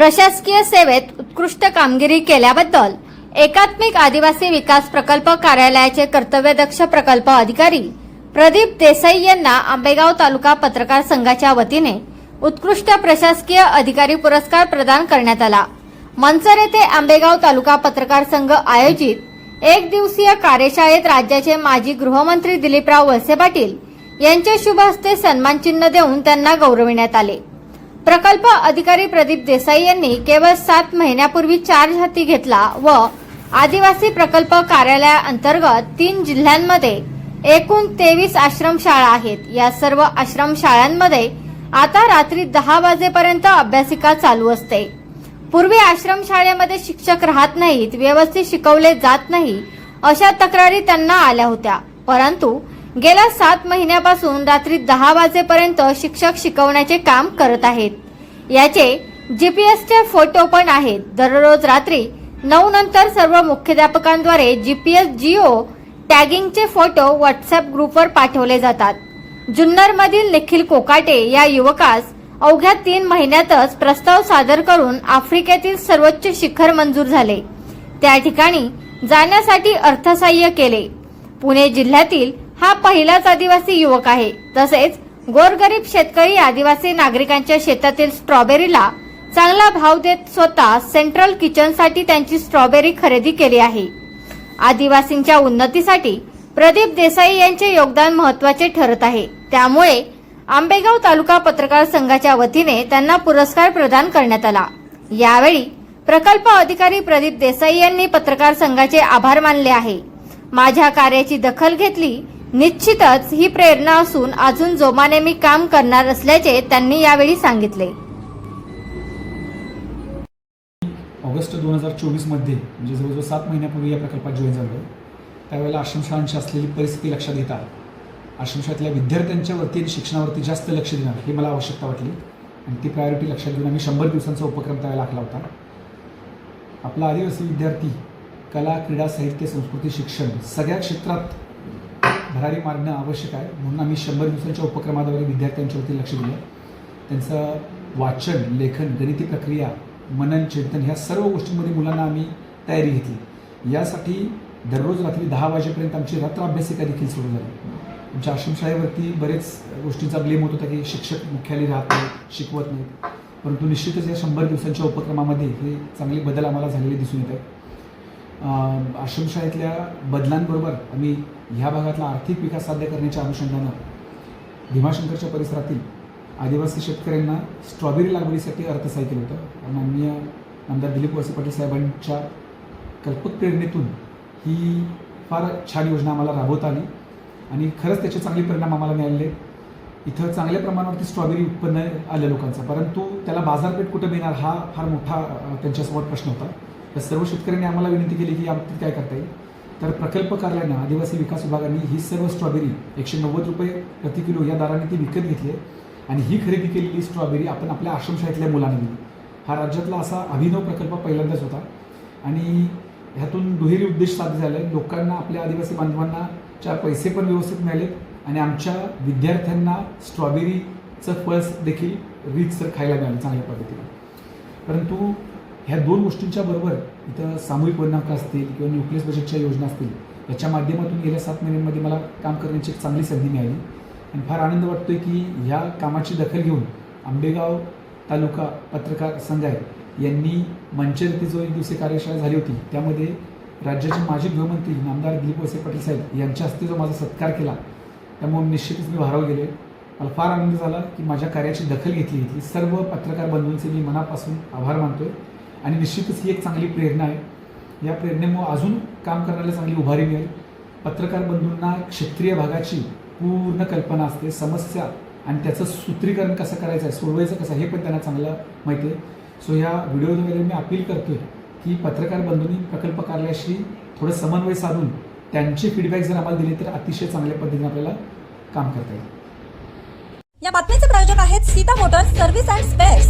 प्रशासकीय सेवेत उत्कृष्ट कामगिरी केल्याबद्दल एकात्मिक आदिवासी विकास प्रकल्प कार्यालयाचे कर्तव्यदक्ष प्रकल्प अधिकारी प्रदीप देसाई यांना आंबेगाव तालुका पत्रकार संघाच्या वतीने उत्कृष्ट प्रशासकीय अधिकारी पुरस्कार प्रदान करण्यात आला. मनसर येथे आंबेगाव तालुका पत्रकार संघ आयोजित एक दिवसीय कार्यशाळेत राज्याचे माजी गृहमंत्री दिलीपराव वळसे पाटील यांच्या शुभ हस्ते सन्मानचिन्ह देऊन त्यांना गौरविण्यात आले. प्रकल्प अधिकारी प्रदीप देसाई यांनी केवळ सात महिन्यापूर्वी चार्ज हाती घेतला व आदिवासी प्रकल्प कार्यालयाअंतर्गत तीन जिल्ह्यांमध्ये एकूण तेवीस आश्रमशाळा आहेत. या सर्व आश्रमशाळांमध्ये आता रात्री दहा वाजेपर्यंत अभ्यासिका चालू असते. पूर्वी आश्रमशाळेमध्ये शिक्षक राहत नाहीत व्यवस्थित शिकवले जात नाही अशा तक्रारी त्यांना आल्या होत्या. परंतु गेल्या सात महिन्यापासून रात्री दहा वाजेपर्यंत शिक्षक शिकवण्याचे काम करत आहेत. याचे जीपीएसचे फोटो पण आहेत. दररोज रात्री नऊ नंतर सर्व मुख्याध्यापकांद्वारे जीपीएस जिओ टॅगिंगचे फोटो व्हॉट्सअप ग्रुपवर पाठवले जातात. जुन्नरमधील निखिल कोकाटे या युवकास अवघ्या तीन महिन्यातच प्रस्ताव सादर करून आफ्रिकेतील सर्वोच्च शिखर मंजूर झाले. त्या ठिकाणी जाण्यासाठी अर्थसहाय्य केले. पुणे जिल्ह्यातील हा पहिलाच आदिवासी युवक आहे. तसेच गोरगरीब शेतकरी आदिवासी नागरिकांच्या शेतातील स्ट्रॉबेरीला चांगला भाव देत स्वतः सेंट्रल किचनसाठी त्यांची स्ट्रॉबेरी खरेदी केली आहे. आदिवासींच्या उन्नतीसाठी प्रदीप देसाई यांचे योगदान महत्त्वाचे ठरत आहे. त्यामुळे आंबेगाव तालुका पत्रकार संघाच्या वतीने त्यांना पुरस्कार प्रदान करण्यात आला. यावेळी प्रकल्प अधिकारी प्रदीप देसाई यांनी पत्रकार संघाचे आभार मानले आहे. माझ्या कार्याची दखल घेतली निश्चितच ही प्रेरणा असून अजून जोमाने मी काम करणार असल्याचे त्यांनी यावेळी सांगितले. ऑगस्ट दोन हजार चोवीसमध्ये म्हणजे जवळजवळ सात महिन्यापूर्वी या प्रकल्पात जॉईन झालो. त्यावेळेला आश्रमशाळांची असलेली परिस्थिती लक्षात घेता आश्रमशाळेतल्या विद्यार्थ्यांच्या वरती आणि शिक्षणावरती जास्त लक्ष देणार ही मला आवश्यकता वाटली. आणि ती प्रायोरिटी लक्षात घेऊन आम्ही शंभर दिवसांचा उपक्रम त्यावेळेला आखला होता. आपला आदिवासी विद्यार्थी कला क्रीडा साहित्य संस्कृती शिक्षण सगळ्या क्षेत्रात भरारी मारणं आवश्यक आहे. म्हणून आम्ही शंभर दिवसांच्या उपक्रमाद्वारे विद्यार्थ्यांच्यावरती लक्ष दिलं. त्यांचं वाचन लेखन गणिती प्रक्रिया मनन चिंतन ह्या सर्व गोष्टींमध्ये मुलांना आम्ही तयारी घेतली. यासाठी दररोज रात्री दहा वाजेपर्यंत आमची रात्र अभ्यासिका देखील सुरू झाली. आमच्या आश्रमशाळेवरती बरेच गोष्टींचा ब्लेम होत होता की शिक्षक मुख्यालय राहत नाहीत शिकवत नाहीत. परंतु निश्चितच या शंभर दिवसांच्या उपक्रमामध्ये हे चांगले बदल आम्हाला झालेले दिसून येत आहेत. आश्रमशाळेतल्या बदलांबरोबर आम्ही ह्या भागातला आर्थिक विकास साध्य करण्याच्या अनुषंगानं भीमाशंकरच्या परिसरातील आदिवासी शेतकऱ्यांना स्ट्रॉबेरी लागवडीसाठी अर्थसहाय्य केलं होतं. माननीय आमदार दिलीप वळसे पाटील साहेबांच्या कल्पक प्रेरणेतून ही फार छान योजना आम्हाला राबवता आली. आणि खरंच त्याचे चांगले परिणाम आम्हाला मिळाले इथं चांगल्या प्रमाणावरती स्ट्रॉबेरी उत्पन्न आलं लोकांचं. परंतु त्याला बाजारपेठ कुठं मिळणार हा फार मोठा त्यांच्यासमोर प्रश्न होता. तर सर्व शेतकऱ्यांनी आम्हाला विनंती केली की याबाबतीत काय करता येईल. तर प्रकल्प कार्यालयानं आदिवासी विकास विभागाने ही सर्व स्ट्रॉबेरी एकशे नव्वद रुपये प्रति किलो या दराने ती विकत घेतली आहे आणि ही खरेदी केलेली स्ट्रॉबेरी आपण आपल्या आश्रमशाळेतल्या मुलांना दिली. हा राज्यातला असा अभिनव प्रकल्प पहिल्यांदाच होता. आणि ह्यातून दुहेरी उद्देश साध्य झाले. लोकांना आपल्या आदिवासी बांधवांना चार पैसे पण व्यवस्थित मिळाले आणि आमच्या विद्यार्थ्यांना स्ट्रॉबेरीचं फळ देखील रीतसर खायला मिळालं चांगल्या पद्धतीने. परंतु ह्या दोन गोष्टींच्या बरोबर इथं सामूहिक वनांक असतील किंवा न्यूक्लियस बजेटच्या योजना असतील याच्या माध्यमातून गेल्या सात महिन्यांमध्ये मला काम करण्याची एक चांगली संधी मिळाली. आणि फार आनंद वाटतोय की ह्या कामाची दखल घेऊन आंबेगाव तालुका पत्रकार संघ आहे यांनी मंचरती जो एक दिवसीय कार्यशाळा झाली होती त्यामध्ये राज्याचे माजी गृहमंत्री नामदार दिलीप वसे पाटील साहेब यांच्या हस्ते जो माझा सत्कार केला त्यामुळे निश्चितच मी भाराव गेले मला फार आनंद झाला की माझ्या कार्याची दखल घेतली घेतली. सर्व पत्रकार बंधूंचे मी मनापासून आभार मानतोय. आणि निश्चितच ही एक चांगली प्रेरणा आहे. या प्रेरणेमुळे अजून काम करण्याला चांगली उभारी मिळेल. पत्रकार बंधूंना क्षेत्रीय भागाची पूर्ण कल्पना असते समस्या आणि त्याचं सूत्रीकरण कसं करायचं आहे सोडवायचं कसं आहे हे पण त्यांना चांगलं माहिती आहे. सो ह्या व्हिडिओद्वारे मी अपील करतोय की पत्रकार बंधूंनी प्रकल्प कार्यालयाशी थोडं समन्वय साधून त्यांचे फीडबॅक जर आम्हाला दिले तर अतिशय चांगल्या पद्धतीने आपल्याला काम करता येईल. या बातमीचे प्रायोजक आहेत Sita motors service and spares.